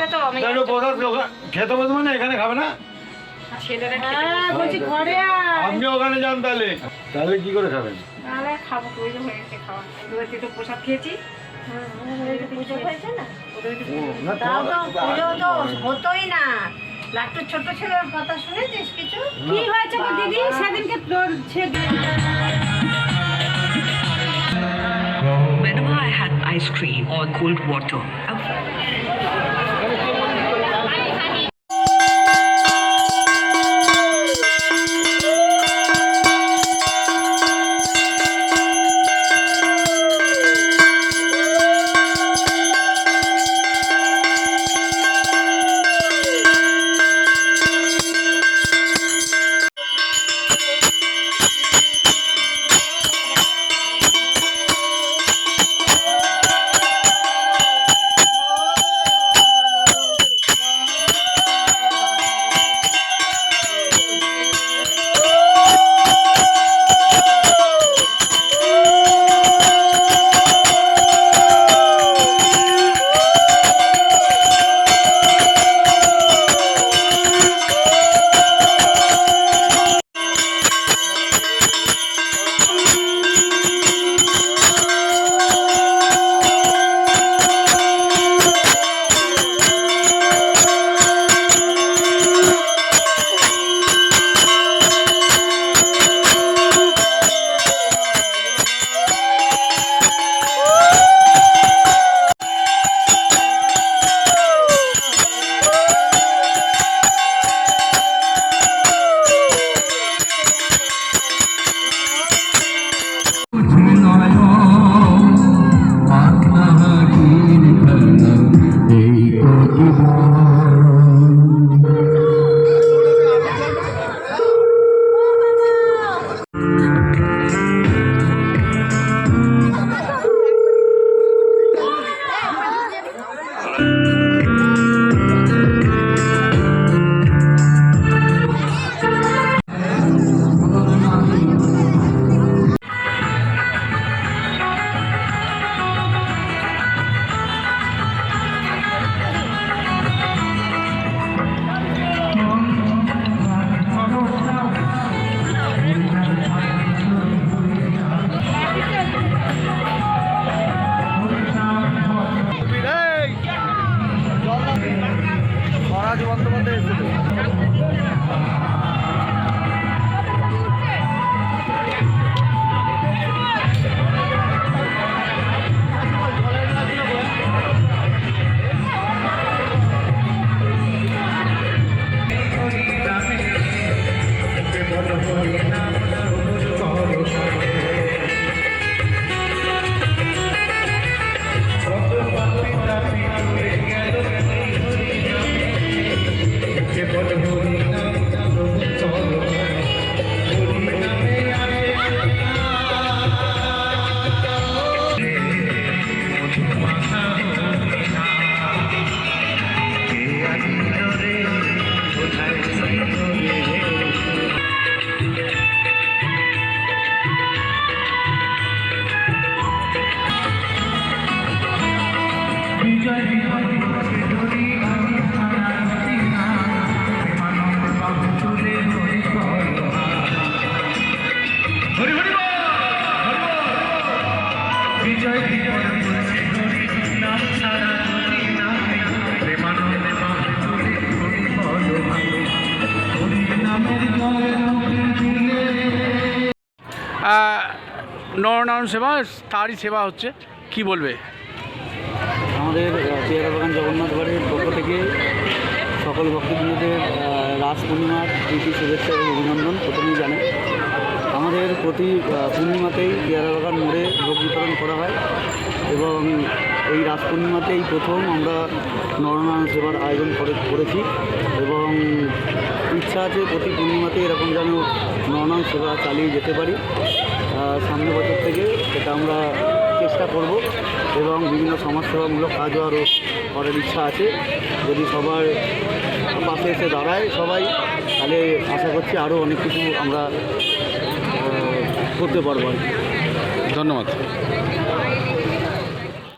বসবে তো আমি তাহলে কোথাও খেতে বসবে না এখানে খাবে না? ছেলেরা খেতে বলছি ঘরে আপনি ওখানে যান তাহলে। তাহলে কি করে খাবেন? খাব কি ওই যে গেছে খাওয়া। দুধের প্রসাদ খেয়েছি। পুজো হয়েছে না? ওদের একটু পুজো না, তাও তো তোমার- পুজো তো হতোই না। লাট্টুর ছোট ছেলের কথা শুনেছিস কিছু? কি হয়েছে দিদি? সেদিনকে তোর Whenever I had ice cream or cold water, I vida. নরনারায়ণ সেবা তারই সেবা হচ্ছে কি বলবে? আমাদের পেয়ারা বাগান জগন্নাথ বাড়ির পক্ষ থেকে সকল ভক্তবৃন্দদের রাস পূর্ণিমার প্রীতি, শুভেচ্ছা এবং অভিনন্দন। প্রথমেই জানাই, আমাদের প্রতি পূর্ণিমাতেই পেয়ারা বাগান মোড়ে ভোগ বিতরণ করা হয় এবং এই রাস পূর্ণিমাতেই প্রথম আমরা নরনারায়ণ সেবার আয়োজন করে, করেছি এবং ইচ্ছা আছে প্রতি পূর্ণিমাতে এরকম যেন নরনারায়ণ সেবা চালিয়ে যেতে পারি। সামনের বছর থেকে সেটা আমরা চেষ্টা করব এবং বিভিন্ন সমাজসেবামূলক কাজও আরও করার ইচ্ছা আছে। যদি সবার পাশে এসে দাঁড়ায় সবাই, তাহলে আশা করছি আরও অনেক কিছু আমরা করতে পারব ধন্যবাদ।